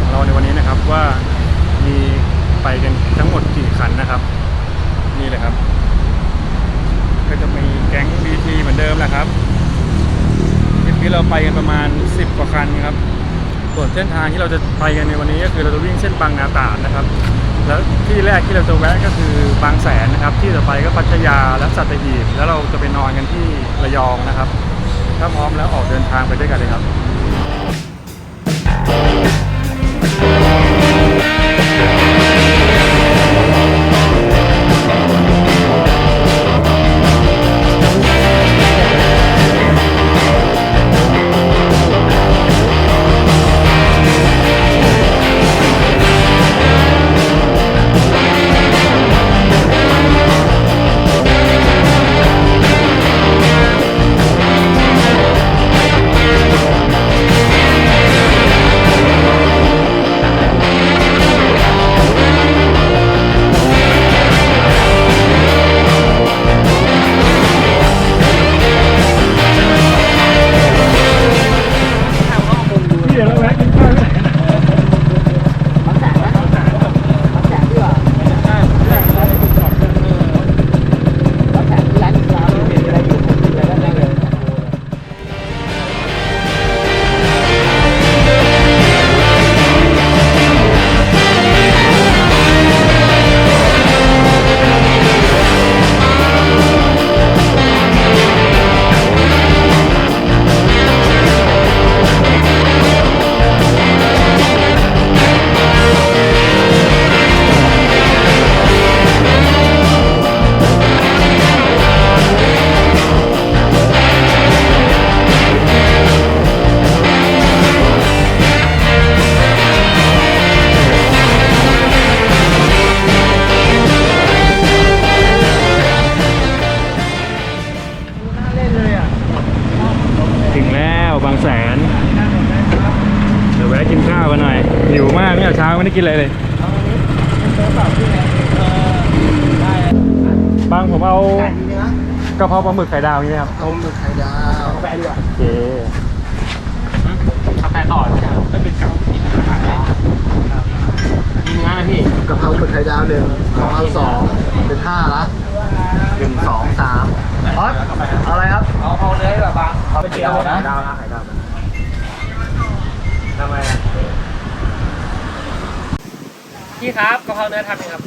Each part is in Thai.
ของเราในวันนี้นะครับว่ามีไปกันทั้งหมดกี่คันนะครับ นี่เลยครับ ก็จะมีแก๊ง BT เหมือนเดิมแหละครับทริปนี้เราไปกันประมาณ 10 กว่าคันครับส่วนเส้นทางที่เราจะไปกันในวันนี้ก็คือเราจะวิ่งเส้นบางนาตราดนะครับ แล้วที่แรกที่เราจะแวะก็คือบางแสนนะครับ ที่ต่อไปก็พัทยาและสัตหีบแล้วเราจะไปนอนกันที่ระยองนะครับ ถ้าพร้อมแล้วออกเดินทางไปด้วยกันเลยครับ กินข้าวกันหน่อยหิวมากเนี่ยเช้าไม่ได้กินอะไรเลยบางผมเอากระเพราปลาหมึกไข่ดาวนี่ครับต้มหมึกไข่ดาวโอเคกาแฟต่อใช่ไหมครับเป็นเก่ากินอาหารได้มีเนื้อนะพี่กะเพราหมึกไข่ดาวหนึ่งของเอาสองเป็นห้าละหนึ่งสองสามออสออะไรครับเอาเอาเนื้อแบบบางเอาไปเจียวนะไข่ดาวนะไข่ดาว ไมอะพี่ครับกะเพราเนื้อทำยังครับ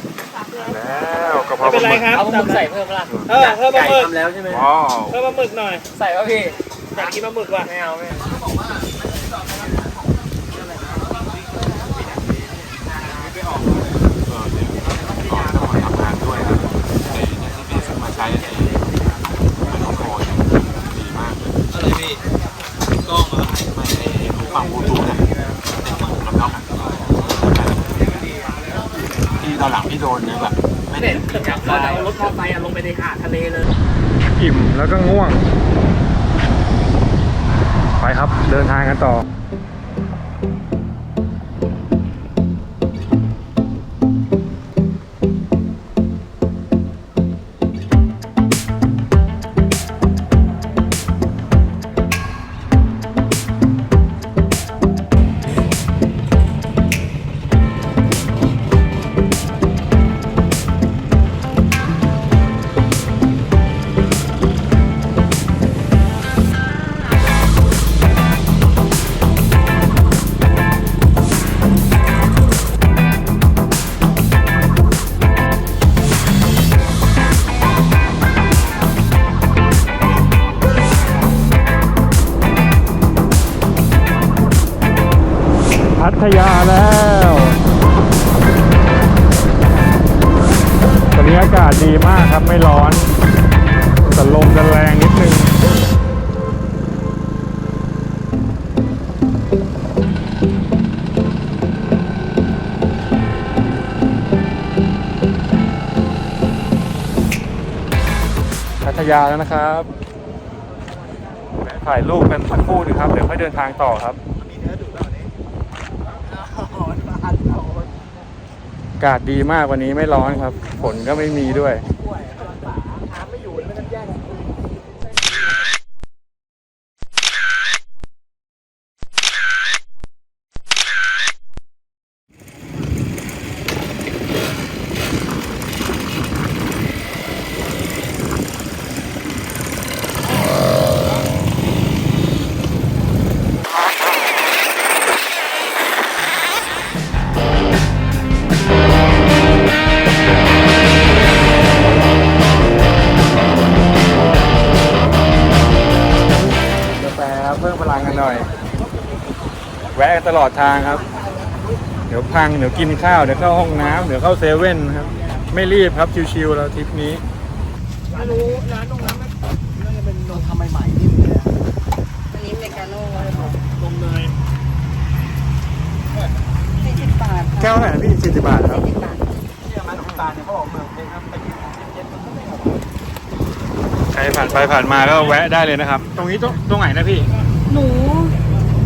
แล้วกะเพราปลาหมึกเอาหมึกใส่เพิ่มละเออเพิ่มปลาหมึกทำแล้วใช่ไหมว้าวเพิ่มปลาหมึกหน่อย ใส่ป่ะพี่อยากกินปลาหมึกว่ะไม่เอาไม่เอาก่อนต้องมาทำงานด้วยครับไอ้เนี่ยที่พี่ซื้อมาใช้ไอ้ไมโครโฟนดีมากเลยอะไรพี่กล้องเหรอไม่ ไอ้หูฟังบลูทูธนะติดกับหูแล้วอะที่ตอนหลังที่โดนเนี่ยแบบไม่ได้เห็นจากเราเอารถเข้าไปอะลงไปในหาดทะเลเลย อิ่มแล้วก็ง่วง ไปครับเดินทางกันต่อ ยาแล้วนะครับแวะถ่ายรูปกันสักครู่หนึงครับ เดี๋ยวค่อยเดินทางต่อครับอากาศดีมากวันนี้ไม่ร้อนครับ ฝนก็ไม่มีด้วย ตลอดทางครับ เดี๋ยวพังเดี๋ยวกินข้าวเดี๋ยวเข้าห้องน้ำเดี๋ยวเข้าเซเว่นครับ ไม่รีบครับชิวๆเราทริปนี้ไม่รู้ร้านตรงนั้นมันน่าจะเป็นเราทำใหม่ๆนี่เลยนะอันนี้เมกาโน่ตรงเลยสี่สิบบาทแก้วเท่าไหร่นะพี่สี่สิบบาทครับสี่สิบบาทที่ร้านของตาลเนี่ยเขาบอกเมืองเป็นครับไปกินเย็นๆมันก็ไม่ออกใครผ่านไปผ่านมาก็แวะได้เลยนะครับ ตรงนี้ตรงตรงไหนนะพี่ หนู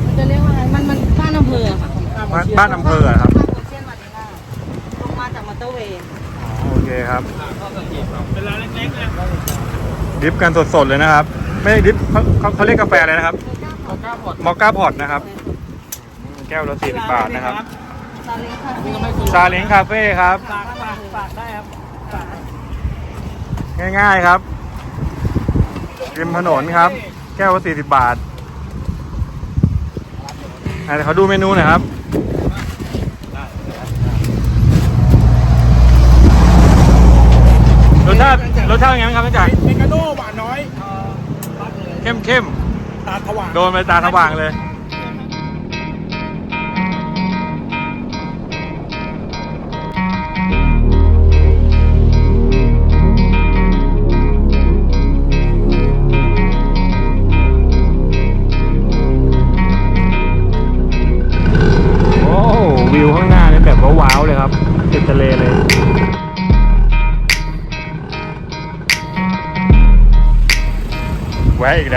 มันจะเรียกว่า อะไรมันมันบ้านอำเภอค่ะบ้านบ้านอำเภอเหรอครับ บ้านโอเชียนวานิลาลงมาจากมอเตอร์เวย์อ๋อโอเคครับ เป็นร้านเล็กๆเนี่ยดิฟกันสดๆเลยนะครับ ไม่ได้ดิฟเขาเขาเขาเรียกกาแฟอะไรนะครับเขากล้าพอดมอคก้าพอตนะครับ แก้วละสี่สิบบาทนะครับ ซาเล้งค่ะนี่ก็ไม่ถูกซาเล้งคาเฟ่ครับ ฝากฝากฝากได้ครับฝากง่ายๆครับริมถนนครับ แก้วละสี่สิบบาท อะเดี๋ยวเขาดูเมนูหน่อยครับ รสชาติรสชาติยังไงบ้างครับท่านจ่ายเมกาโน่หวานน้อยเข้มเข้มตาถว่างๆโดนไปตาสว่างเลย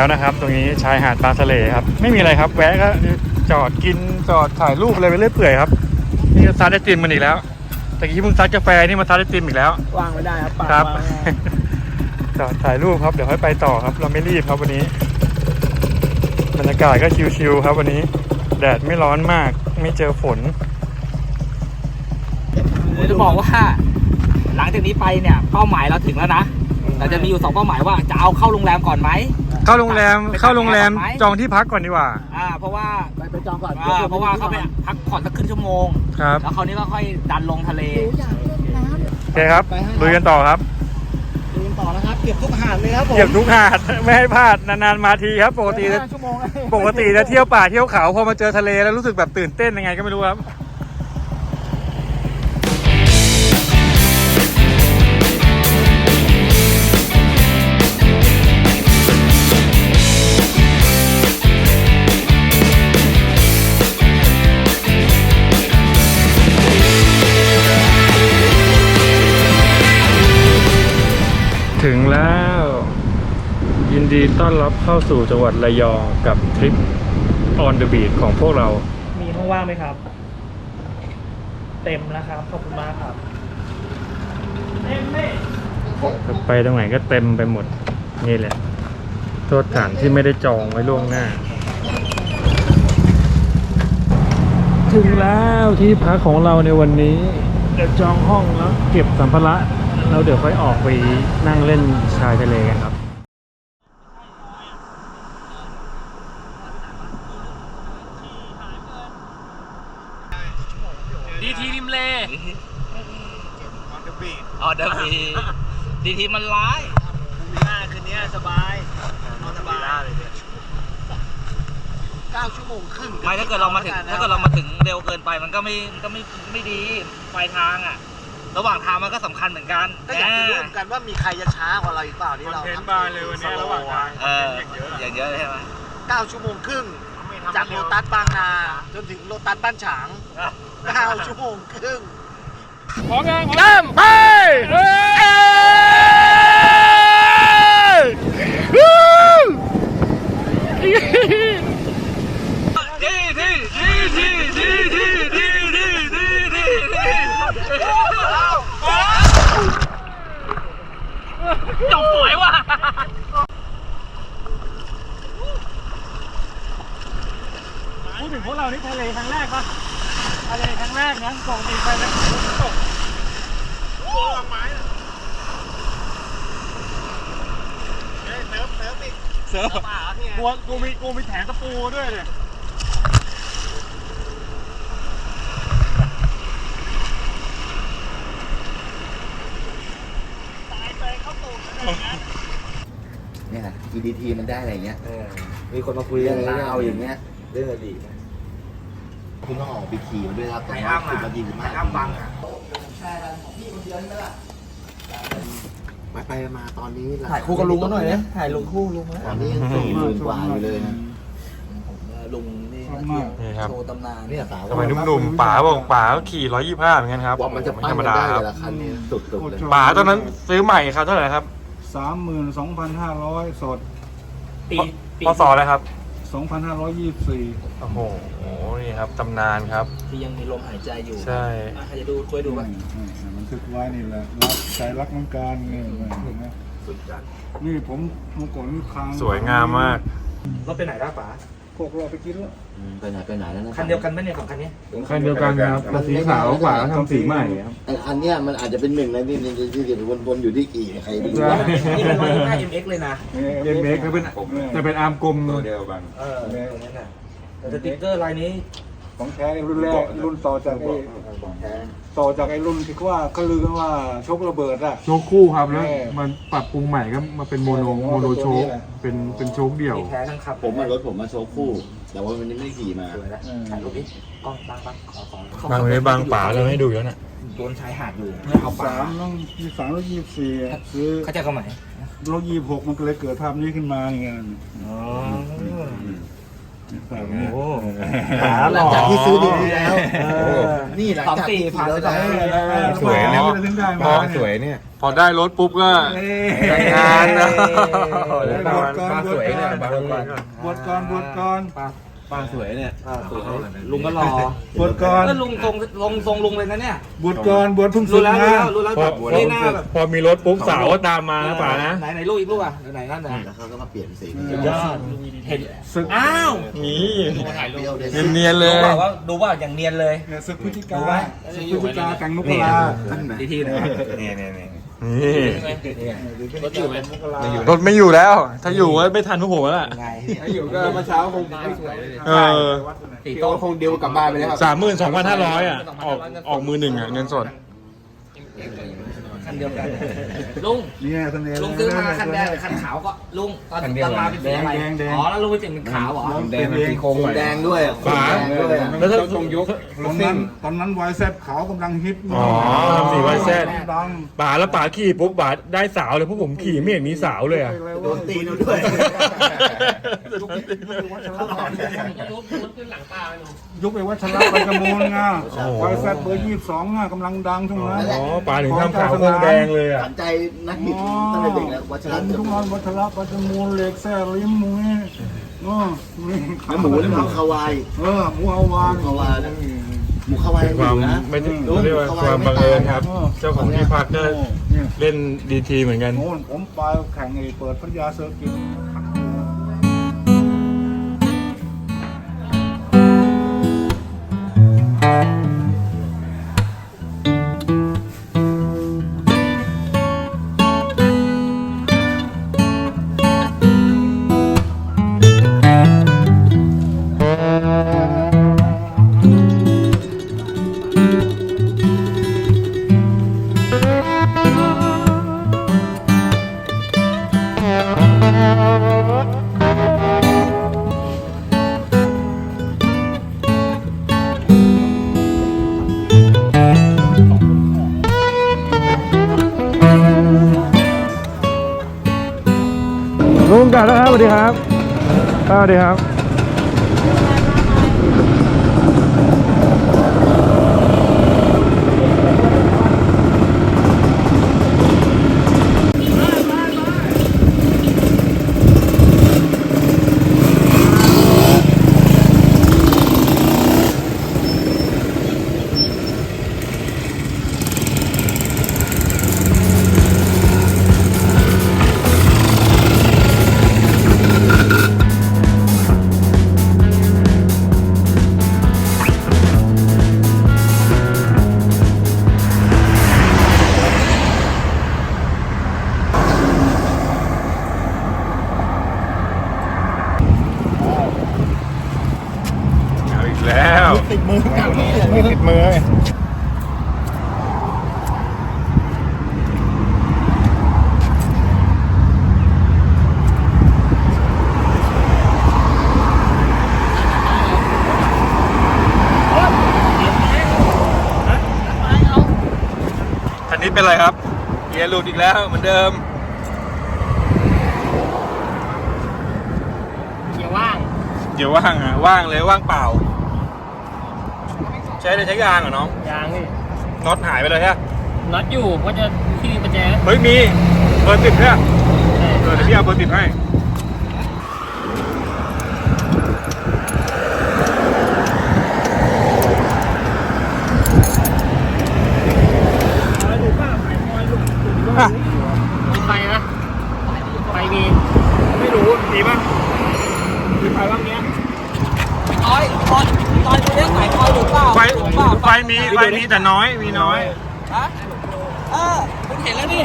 แวะอีกแล้วนะครับ ตรงนี้ชายหาดบางสะเลครับ ไม่มีอะไรครับ แวะก็จอดกินจอดถ่ายรูปอะไรไปเรื่อยเปื่อยครับ นี่ก็ซัดไอติมมันอีกแล้วตะกี้เพิ่งซัดกาแฟนี่มาซัดไอติมอีกแล้ววางไม่ได้ครับปากครับ วางไม่ได้จอดถ่ายรูปครับเดี๋ยวค่อยไปต่อครับ เราไม่รีบครับวันนี้บรรยากาศก็ชิวๆครับวันนี้ แดดไม่ร้อนมากไม่เจอฝนจะบอกว่า หลังจากนี้ไปเนี่ยเป้าหมายเราถึงแล้วนะแต่จะมีอยู่สองเป้าหมายว่าจะเอาเข้าโรงแรมก่อนไหม เข้าโรงแรมเข้าโรงแรมไปไหมจองที่พักก่อนดีกว่า อ่า เพราะว่าไปไปจองก่อนอ่าเพราะว่าเขาไปพักผ่อนสักครึ่งชั่วโมง ครับแล้วคราวนี้ก็ค่อยดันลงทะเลโอเคครับลุยกันต่อครับดูกันต่อนะครับเก็บทุกหาดเลยครับผมเก็บทุกหาด ไม่ให้พลาดนานๆมาทีครับปกติจะห้าชั่วโมงเลย ปกติจะเที่ยวป่าเที่ยวเขาพอมาเจอทะเลแล้วรู้สึกแบบตื่นเต้นยังไงก็ไม่รู้ครับ นดีต้อนรับเข้าสู่จังหวัดระยองกับทริป on the beach ของพวกเรา มีห้องว่างไหมครับ เต็มแล้วครับ ขอบคุณมากครับ เต็มเลยไปตรงไหนก็เต็มไปหมด นี่แหละ โทษฐานที่ไม่ได้จองไว้ล่วงหน้า ถึงแล้วที่พักของเราในวันนี้ เดี๋ยวจองห้องแล้วเก็บสัมภาระแล้วเดี๋ยวค่อยออกไปนั่งเล่นชายทะเลกันครับ ดีทีริมเล ออเดอร์บีดีทีมันร้าย หน้าคืนนี้สบายนอนสบายเก้าชั่วโมงครึ่งไม่ถ้าเกิดเรามาถึงถ้าเกิดเรามาถึงเร็วเกินไปมันก็ไม่มันก็ไม่ไม่ดีปลายทางอะ ระหว่างทางมันก็สำคัญเหมือนกันก็อยากจะรู้เหมือนกันว่ามีใครจะช้ากว่าเราอีกเปล่าที่เราคอนเทนต์บานเลยวันนี้ระหว่างทางเอออย่างเยอะเลยใช่ไหมเก้าชั่วโมงครึ่งจากโลตัสบางนาจนถึงโลตัสบ้านฉางเก้าชั่วโมงครึ่ง พร้อมยังเริ่มไปเฮ้ยวู้ดีดีดีดีดีดีดีดีดีดีจบสวยว่ะพูดถึงพวกเรานี่ทะเลครั้งแรกปะ ทะเลครั้งแรกนะปกติไปแล้วตกเสิร์ฟกูกูมีกูมีแถมตะปูด้วยเนี้ยเนี่ย EDT มันได้อะไรเงี้ย มีคนมาคุยเรื่องราวราวอย่างเงี้ย เรื่องอดีต คุณต้องออกไปขี่มันด้วยครับไอ้อ้ำสิอะบนาทีสิบไอ้ห้าอ้ำบังอะไปไปมาตอนนี้ถ่ายคู่กับลุงก็หน่อยนะถ่ายลุงคู่ลุงนะตอนนี้ยังสี่หมื่นกว่าอยู่เลยนะลุงนี่มาเที่ยวนี่ครับโชว์ตำนานเนี่ยสาวสมัยหนุ่มๆป๋าบอกป๋าก็ขี่ร้อยยี่ห้าเหมือนกันครับว่ามันจะไม่ปั้ธนรรมกันดาได้ครับแต่ละคันนี้สุดๆเลยป๋าตอนนั้นซื้อใหม่ครับเท่าไหร่ครับสามหมื่นสองพันห้าร้อยสดปีปีพศอะไรครับ สองพันห้าร้อยยี่สิบสี่โอ้โหนี่ครับตำนานครับ ที่ยังมีลมหายใจอยู่ใช่ อะใครจะดูช่วยดูป่ะมันทึกไว้นี่แหละรักใจรักน้ำการนี่นะนี่ผมเมื่อก่อนนี่ทาง สวยงามมาก รถไปไหนล่ะป๋า พวกเราไปกินแล้วอืมไปไหนไปไหนแล้วนะคันเดียวกันไหมเนี่ยสองคันนี้คันเดียวกันครับแต่สีขาวกว่าทำสีใหม่ครับไอ้คันเนี้ยมันอาจจะเป็นหนึ่งในที่ที่ที่ที่วนๆอยู่ที่กี่ใครไม่รู้ใช่นี่เป็นร้อยยี่สิบห้า MX เลยนะเอ็มเอ็กซ์เป็นจะเป็นอาร์มกลมตัวเดียวกันเออตรงนั้นน่ะแต่สติ๊กเกอร์ลายนี้ของแท้รุ่นแรกรุ่นต่อจากไอ้ ต่อจากไอ้รุ่นที่ว่าเขาลือกันว่าชกระเบิดอะโชคคู่ครับแล้วเออมันปรับปรุงใหม่ก็มาเป็นโมโนโมโนโชคเป็นเป็นโชคเดี่ยวมีแท้ทั้งขับผมมารถผมมาโชว์คู่ แต่ว่าวันนี้ไม่ได้ขี่มา สวยแล้วถ่ายรูปดิกล้องบางบางขอขอบางเลยบางป๋าเราให้ดูแล้วน่ะโดนชายหาดอยู่ไม่เอาปลาสามต้องยี่สามแล้วยี่สิบสี่ซื้อเขาจะเข้าไหนรถยี่สิบหกมันก็เลยเกิดภาพนี้ขึ้นมาอย่างเงี้ยอ๋อ แบบนี้โอ้หลังจากที่ซื้อดีๆแล้วเออนี่หลังจากที่ขี่แล้วสองปีผ่านไปสองปีสวยนะถึงได้มาสวยเนี่ยพอได้รถปุ๊บก็แต่งงานนะบวชก่อนบวชก่อนบวชก่อนบวชก่อน ป้า สวยเนี่ยลุงก็รอบวชก่อนก็ลุงทรงลงทรงลุงเลยนะเนี่ยบวชก่อนบวชเพิ่งสึรู้กแล้วรู้นะแล้วรู้แล้วพอแบบนี่หน้าแบบพอมีรถปุ๊บสาวก็ตามมานะป๋านะไหนไหนลูกอีกลูกอะไหนนั่นน่ะแล้วเขาก็มาเปลี่ยนสีสุดยอดเห็นศึกอ้าวนี่เปรี้ยวเลยเนียนๆเลดูยว่าว่าดูว่าอย่างเนียนเลยเนี่ยศึกพฤศจิกาดูไว้ศึกพฤศจิกาแต่งนกกระลาทีทีนะนี่นี่นี่ นี่รถอยู่ไหมรถไม่อยู่แล้ว ถ้าอยู่ก็ไม่ทันพวกผมแล้วล่ะไงอยู่ก็เมื่อเช้าคงไม่สวยเออตีโต๊ะคงเดียวกลับบ้านไปแล้วสามหมื่นสองพันห้าร้อยอะออกออกมือหนึ่งอะเงินสด คันเดียวกัน ลุง เนี่ยเสน่ห์ลุงซื้อมาคันแดงหรือคันขาวก็ลุงตอนตอนมาเป็นสีอะไรอ๋อแล้วลุงไปเปลี่ยนเป็นขาวเหรอ แดงมันตีโค้งหน่อยแดงด้วยฝา แดงด้วยแล้วถ้าต้องยกตอนนั้นตอนนั้นวายแซบขาวกำลังฮิตอ๋อทำสี YZ ดังป๋าแล้วป๋าขี่ปุ๊บป๋าได้สาวเลยพวกผมขี่ไม่เห็นมีสาวเลยอะโดนตีนด้วย ยุคไปวัชระไปกระมูลไงวายแซบเบอร์ยี่สิบสองอะกำลังดังช่วงนั้น อ๋อป๋าถึงทำขาวโคงแดงเลยอะสนใจนักบิดตั้งแต่เด็กแล้ววัชฉัระนทุกวันวัชระปัจจมูลเหล็กแซ่ลิ้มหมูนี่อ๋อนี่แล้วหมูนี่หมูคาวายเออหมูฮาวานหมูฮาวานหมูคาวายความนะไม่ใช่เรียกว่าความบังเอิญครับ เจ้าของที่พักก็เนี่ยเล่นดีทีเหมือนกัน โน่นผมไปแข่งไอ้เปิดพัทยาเซอร์กิต แล้วครับสวัสดีครับสวัสดีครับ เป็นไรครับเกียร์หลุดอีกแล้วเหมือนเดิมเกียร์ว่างเกียร์ว่างอะว่างเลยว่างเปล่า ใช้ได้ใช้ยางเหรอน้องยางนี่น็อตหายไปเลยใช่ไหมน็อตอยู่ก็จะที่มีประแจเฮ้ยมีเบอร์ติดเนี่ยเออเดี๋ยวพี่เอาเบอร์ติดให้ อะ มีไฟนะไฟมี ไม่รู้ดีป่ะมีไฟบ้างเนี้ย ตอยตอนตอนคุณเลี้ยงสายตอยหรือเปล่า ไฟ หรือเปล่า ไฟ มีไฟมีแต่น้อยมีน้อย ฮะเออคุณเห็นแล้วนี่